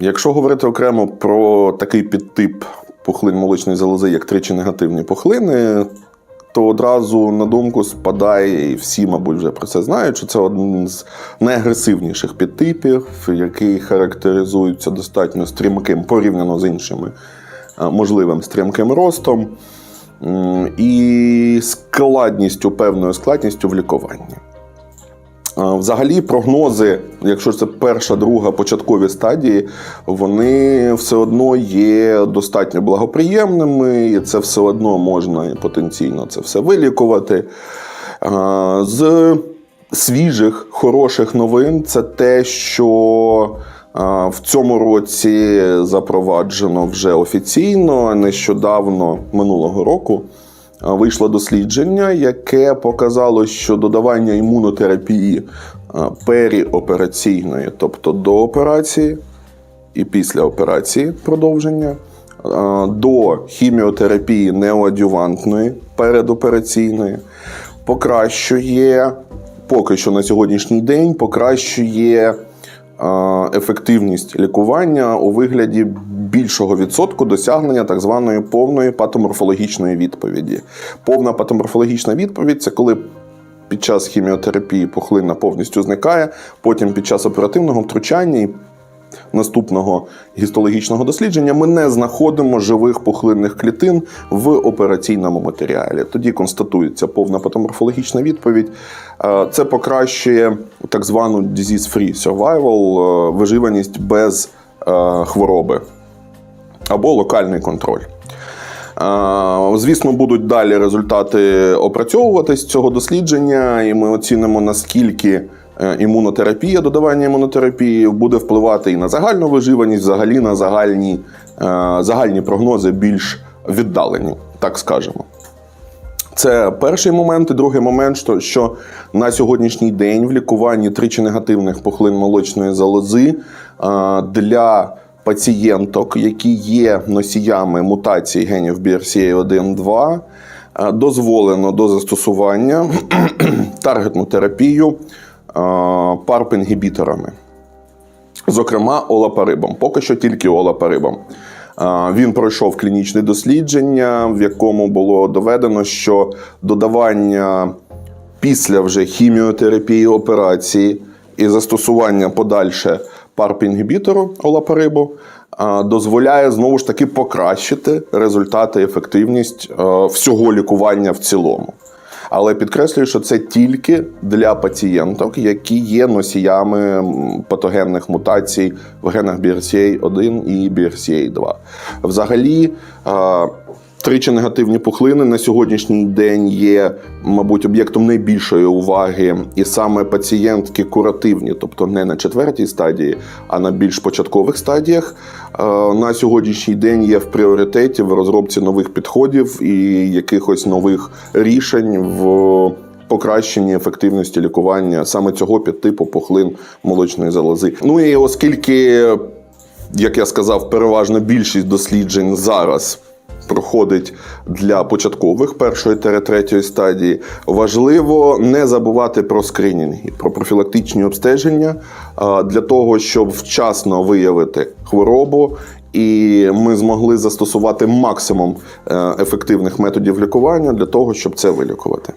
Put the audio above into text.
Якщо говорити окремо про такий підтип пухлин молочної залози, як тричі негативні пухлини, то одразу на думку спадає, і всі, мабуть, вже про це знають, що це один з найагресивніших підтипів, який характеризується достатньо стрімким порівняно з іншими е, можливим стрімким ростом і складністю, певною складністю в лікуванні. Взагалі, прогнози, якщо це перша, друга початкові стадії, вони все одно є достатньо благоприємними, і це все одно можна потенційно це все вилікувати. З свіжих, хороших новин це те, що в цьому році запроваджено вже офіційно, нещодавно минулого року. Вийшло дослідження, яке показало, що додавання імунотерапії періопераційної, тобто до операції і після операції продовження, до хіміотерапії неоадювантної передопераційної, покращує поки що на сьогоднішній день покращує ефективність лікування у вигляді більшого відсотку досягнення так званої повної патоморфологічної відповіді. Повна патоморфологічна відповідь це коли під час хіміотерапії пухлина повністю зникає, потім під час оперативного втручання і наступного гістологічного дослідження ми не знаходимо живих пухлинних клітин в операційному матеріалі. Тоді констатується повна патоморфологічна відповідь. Е, Це покращує так звану disease-free survival, е, виживаність без е, хвороби або локальний контроль. Звісно, будуть далі результати опрацьовуватись цього дослідження, і ми оцінимо наскільки імунотерапія, додавання імунотерапії буде впливати і на загальну виживаність, взагалі на загальні, е, загальні прогнози більш віддалені, так скажемо. Це перший момент. І другий момент, що, на сьогоднішній день в лікуванні тричі негативних пухлин молочної залози для пацієнток, які є носіями мутацій генів BRCA1-2, дозволено до застосування таргетну терапію а, PARP-інгібіторами. Зокрема, олапарибом. Поки що тільки олапарибом. Він пройшов клінічне дослідження, в якому було доведено, що додавання після вже хіміотерапії операції і застосування подальше парп-інгібітору олапарибу дозволяє знову ж таки покращити результати ефективність всього лікування в цілому. Але підкреслюю, що це тільки для пацієнток, які є носіями патогенних мутацій в генах BRCA1 і BRCA2. Взагалі, е, тричі негативні пухлини на сьогоднішній день є, мабуть, об'єктом найбільшої уваги, і саме пацієнтки куративні, тобто не на четвертій стадії, а на більш початкових стадіях, е, на сьогоднішній день є в пріоритеті в розробці нових підходів і якихось нових рішень в. Покращенні ефективності лікування саме цього підтипу пухлин молочної залози. Ну і оскільки, як я сказав, переважна більшість досліджень зараз проходить для початкових першої та третьої стадії, важливо не забувати про скринінги, про профілактичні обстеження для того, щоб вчасно виявити хворобу. І ми змогли застосувати максимум е, ефективних методів лікування для того, щоб це вилікувати.